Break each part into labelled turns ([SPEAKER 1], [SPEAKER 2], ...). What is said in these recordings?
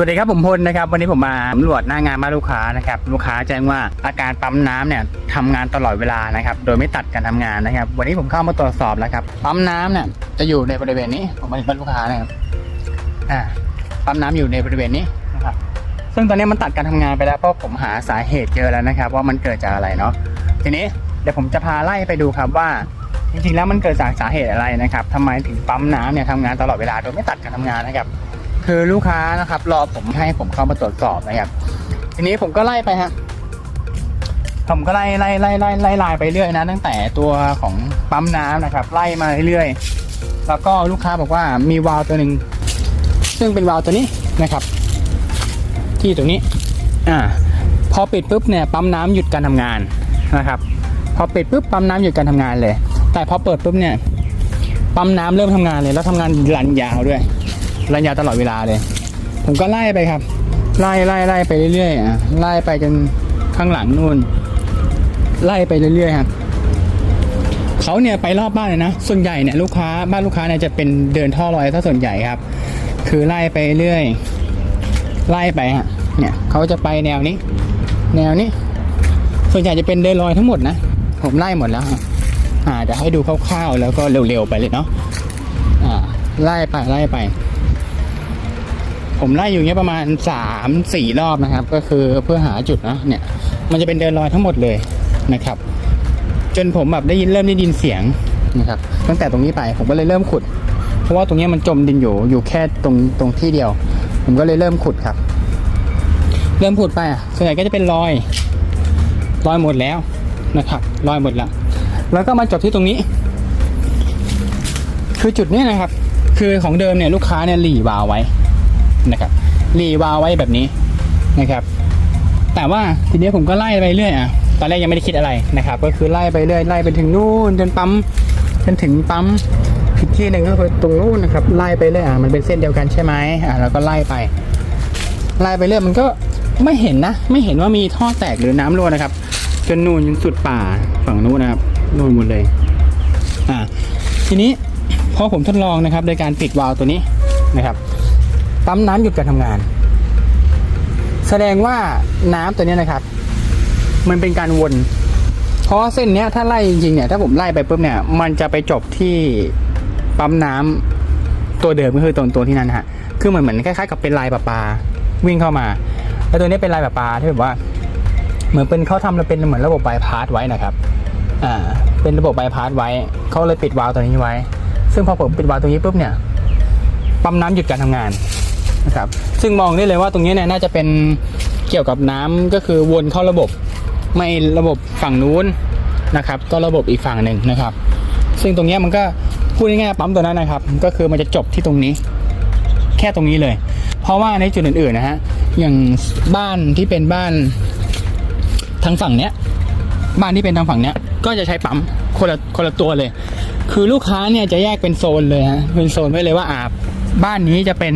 [SPEAKER 1] วัสดีครับผมพลนะครับวันนี้ผมมาสำรวจหน้างานบ้าลูกค้านะครับลูกค้าแจ้งว่าอาการปั๊มน้ำเนี่ยทำงานตลอดเวลานะครับโดยไม่ตัดการทำงานนะครับ วันนี้ผมเข้ามาตรวจสอบแล้วครับปั๊มน้ำเนี่ยจะอยู่ในบริเวณนี้ผมมาถึงบ้านลูกค้านะครับอ่าปั๊มน้ำอยู่ในบริเวณนี้นะครับซึ่งตอนนี้มันตัดการทำงานไปแล้วเพราะผมหาสาเหตุเจอแล้วนะครับ ว่ามันเกิดจากอะไรเนาะทีนี้เดี๋ยวผมจะพาไล่ไปดูครับว่าจริงๆแล้วมันเกิดจากสาเหตุอะไรนะครับทำไมถึงปั๊มน้ำเนี่ยทำงานตลอดเวลาโดยไม่ตัดการทำงานนะครับ คือลูกค้านะครับ รอผมให้ผมเข้ามาตรวจสอบนะครับ ทีนี้ผมก็ไล่ไปฮะผมก็ไล่ไล่ไล่ไล่ไล่ไล่ไปเรื่อยนะ ตั้งแต่ตัวของปั๊มน้ำนะครับ ไล่มาเรื่อยๆแล้วก็ลูกค้าบอกว่ามีวาล์วตัวหนึ่งซึ่งเป็นวาล์วตัวนี้นะครับ ที่ตรงนี้ อ่า พอปิดปุ๊บเนี่ยปั๊มน้ำหยุดการทำงานนะครับ พอปิดปุ๊บปั๊มน้ำหยุดการทำงานเลย แต่พอเปิดปุ๊บเนี่ยปั๊มน้ำเริ่มทำงานเลยแล้วทำงานรันยาวด้วย รันยาวตลอดเวลาเลย ผมก็ไล่ไปครับ ไล่ไล่ไล่ไปเรื่อยๆอะไล่ไปจนข้างหลังนู่น ไล่ไปเรื่อยๆครับเขาเนี่ยไปรอบบ้านเลยนะ ส่วนใหญ่เนี่ยลูกค้าบ้านลูกค้าเนี่ยจะเป็นเดินท่อลอยซะส่วนใหญ่ครับ คือไล่ไปเรื่อย ไล่ไปฮะ เนี่ยเขาจะไปแนวนี้ แนวนี้ ส่วนใหญ่จะเป็นเดินลอยทั้งหมดนะ ผมไล่หมดแล้วอ่าจะให้ดูคร่าวๆแล้วก็เร็วๆไปเลยเนาะ อ่า ไล่ไปไล่ไป ผมไล่อยู่เงี้ยประมาณสามสี่รอบนะครับ ก็คือเพื่อหาจุดนะเนี่ย มันจะเป็นเดินลอยทั้งหมดเลยนะครับ จนผมแบบได้ยินเริ่มได้ยินเสียงนะครับ ตั้งแต่ตรงนี้ไปผมก็เลยเริ่มขุด เพราะว่าตรงนี้มันจมดินอยู่อยู่แค่ตรงตรงที่เดียว ผมก็เลยเริ่มขุดครับ เริ่มขุดไปอะส่วนใหญ่ก็จะเป็นรอยรอยหมดแล้วนะครับรอยหมดแล้วแล้วก็มาจบที่ตรงนี้ คือจุดนี้นะครับ คือของเดิมเนี่ยลูกค้าเนี่ยหลีวาวไว้ นะครับหลีวาไว้แบบนี้นะครับ แต่ว่าทีนี้ผมก็ไล่ไปเรื่อยอะตอนแรกยังไม่ได้คิดอะไรนะครับ ก็คือไล่ไปเรื่อยไล่ไปถึงนู่นจนปั๊มจนถึงปั๊มอีกที่หนึ่งก็คือตรงนู่นนะครับไล่ไปเรื่อยอะมันเป็นเส้นเดียวกันใช่ไหมอะแล้วก็ไล่ไป ไล่ไปเรื่อยมันก็ไม่เห็นนะ ไม่เห็นว่ามีท่อแตกหรือน้ำรั่วนะครับ จนนู่นจนสุดป่าฝั่งนู้นนะครับนู่นหมดเลย อ่าทีนี้พอผมทดลองนะครับ โดยการปิดวาล์วตัวนี้นะครับ ปั๊มน้ำหยุดการทำงาน แสดงว่าน้ำตัวนี้นะครับ มันเป็นการวน เพราะเส้นเนี้ยถ้าไล่จริงๆเนี่ยถ้าผมไล่ไปปุ๊บเนี่ย มันจะไปจบที่ปั๊มน้ำตัวเดิมก็คือตรงตัวที่นั่นฮะคือเหมือนเหมือนคล้ายๆกับเป็นลายประปลาวิ่งเข้ามาแล้วตัวนี้เป็นลายประปลาที่แบบว่า เหมือนเป็นเขาทำแล้วเป็นเหมือนระบบบายพาสไว้นะครับ อ่า เป็นระบบบายพาสไว้เขาเลยปิดวาล์วตัวนี้ไว้ ซึ่งพอผมปิดวาล์วตัวนี้ปุ๊บเนี่ยปั๊มน้ำหยุดการทำงาน นะครับซึ่งมองได้เลยว่าตรงนี้เนี่ยน่าจะเป็นเกี่ยวกับน้ำก็คือวนเข้าระบบ ไม่ระบบฝั่งนู้นนะครับ ก็ระบบอีกฝั่งหนึ่งนะครับ ซึ่งตรงนี้มันก็พูดง่ายๆปั๊มตัวนั้นนะครับ ก็คือมันจะจบที่ตรงนี้ แค่ตรงนี้เลย เพราะว่าในจุดอื่นๆนะฮะอย่างบ้านที่เป็นบ้านทางฝั่งเนี้ยบ้านที่เป็นทางฝั่งเนี้ยก็จะใช้ปั๊มคนละคนละตัวเลย คือลูกค้าเนี่ยจะแยกเป็นโซนเลยฮะเป็นโซนไว้เลยว่าอ่าบ้านนี้จะเป็น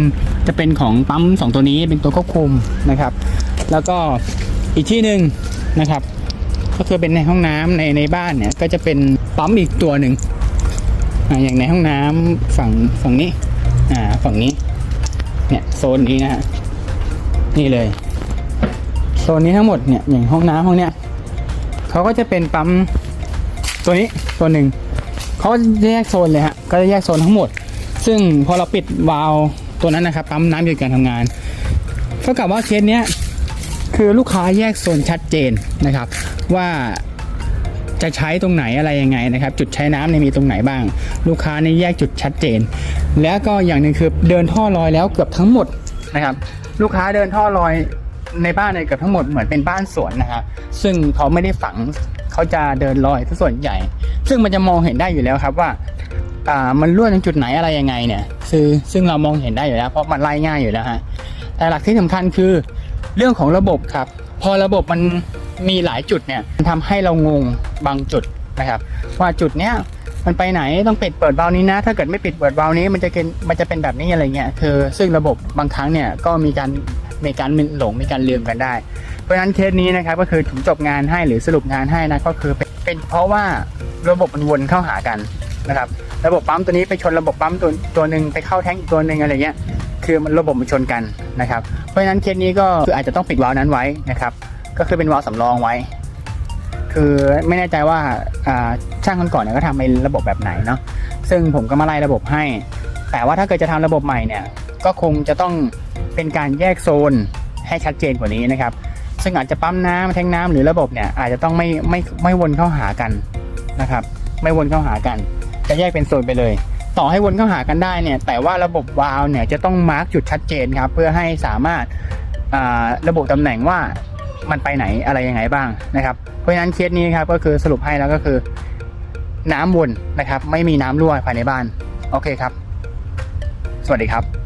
[SPEAKER 1] จะเป็นของปั๊มสองตัวนี้เป็นตัวควบคุมนะครับ แล้วก็อีกที่หนึ่งนะครับ ก็คือเป็นในห้องน้ำในในบ้านเนี่ยก็จะเป็นปั๊มอีกตัวหนึ่งอย่างในห้องน้ำฝั่งฝั่งนี้อ่าฝั่งนี้เนี่ยโซนนี้นะฮะนี่เลยโซนนี้ทั้งหมดเนี่ยอย่างห้องน้ำห้องเนี้ยเขาก็จะเป็นปั๊มตัวนี้ตัวหนึ่งเขาก็จะแยกโซนเลยฮะก็จะแยกโซนทั้งหมด ซึ่งพอเราปิดวาล์ว ตัวนั้นนะครับปั๊มน้ำหยุดการทำงานเท่ากับว่าเคสเนี้ยคือลูกค้าแยกโซนชัดเจนนะครับ ว่าจะใช้ตรงไหนอะไรยังไงนะครับ จุดใช้น้ำเนี่ยมีตรงไหนบ้าง ลูกค้าเนี่ยแยกจุดชัดเจน แล้วก็อย่างหนึ่งคือเดินท่อลอยแล้วเกือบทั้งหมดนะครับ ลูกค้าเดินท่อลอยในบ้านเนี่ยเกือบทั้งหมดเหมือนเป็นบ้านสวนนะครับซึ่งเขาไม่ได้ฝังเขาจะเดินลอยซะส่วนใหญ่ ซึ่งมันจะมองเห็นได้อยู่แล้วครับว่า อ่ามันรั่วตรงจุดไหนอะไรยังไงเนี่ยคือซึ่งเรามองเห็นได้อยู่แล้วเพราะมันไล่ง่ายอยู่แล้วฮะแต่หลักที่สำคัญคือเรื่องของระบบครับ พอระบบมันมีหลายจุดเนี่ยมันทำให้เรางงบางจุดนะครับว่าจุดเนี้ยมันไปไหนต้องปิดเปิดวานี้นะ ถ้าเกิดไม่ปิดเปิดวานี้มันจะเป็นมันจะเป็นแบบนี้อะไรเงี้ยคือซึ่งระบบบางครั้งเนี่ยก็มีการมีการหลงมีการลืมกันได้ เพราะฉะนั้นเคสนี้นะครับก็คือผมจบงานให้หรือสรุปงานให้นะก็คือเป็นเพราะว่าระบบมันวนเข้าหากัน นะครับ ระบบปั๊มตัวนี้ไปชนระบบปั๊มตัวตัวหนึ่งไปเข้าแท้งอีกตัวหนึ่งอะไรเงี้ย คือมันระบบมันชนกันนะครับ เพราะฉะนั้นเคสนี้ก็คืออาจจะต้องปิดวาล์วนั้นไว้นะครับ ก็คือเป็นวาล์วสำรองไว้ คือไม่แน่ใจว่าช่างคนก่อนเนี่ยก็ทำเป็นระบบแบบไหนเนาะ ซึ่งผมก็มาไล่ระบบให้ แต่ว่าถ้าเกิดจะทำระบบใหม่เนี่ย ก็คงจะต้องเป็นการแยกโซนให้ชัดเจนกว่านี้นะครับ ซึ่งอาจจะปั๊มน้ำแทงน้ำหรือระบบเนี่ยอาจจะต้องไม่ไม่ไม่วนเข้าหากันนะครับ ไม่วนเข้าหากัน จะแยกเป็นโซนไปเลย ต่อให้วนเข้าหากันได้เนี่ย แต่ว่าระบบวาล์วเนี่ยจะต้องมาร์กจุดชัดเจนครับ เพื่อให้สามารถาระบบตำแหน่งว่ามันไปไหนอะไรยังไงบ้างนะครับ เพราะฉะนั้นเคสนี้ครับก็คือสรุปให้แล้วก็คือ น้ำวนนะครับ ไม่มีน้ำรั่วภายในบ้าน โอเคครับ สวัสดีครับ